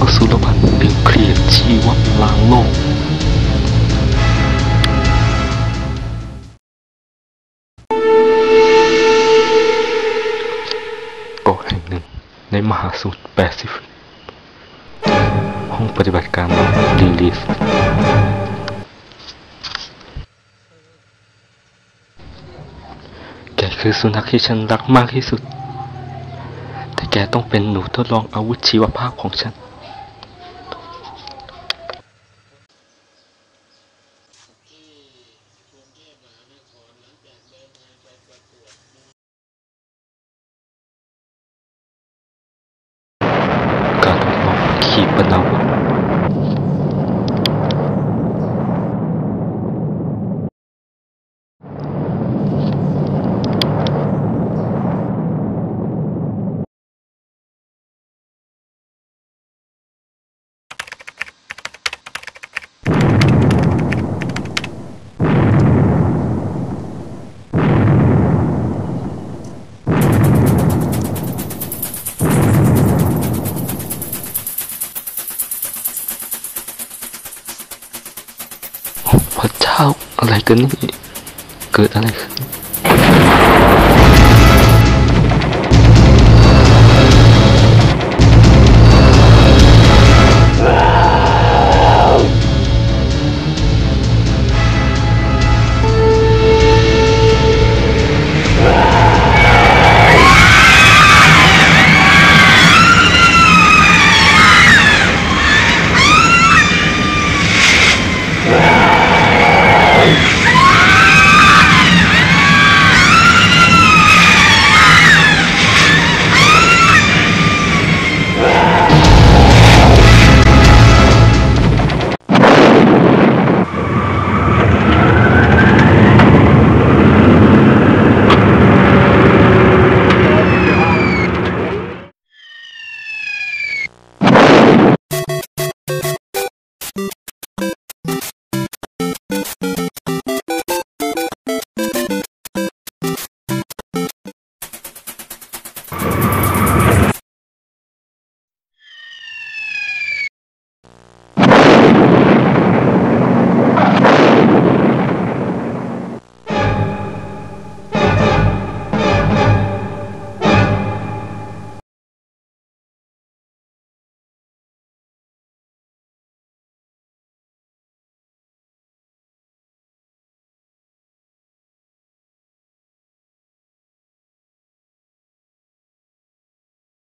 อสุรพันธ์นิวเคลียร์ชีวะล้างโลกเกาะแห่งหนึ่งในมหาสมุทรแปซิฟิก ห้องปฏิบัติการลีลิสแกคือสุนัขที่ฉันรักมากที่สุด แต่แกต้องเป็นหนูทดลองอาวุธชีวภาพของฉัน การทดลอง ขีป พระเจ้าอะไรกันนี่ เกิดอะไรขึ้น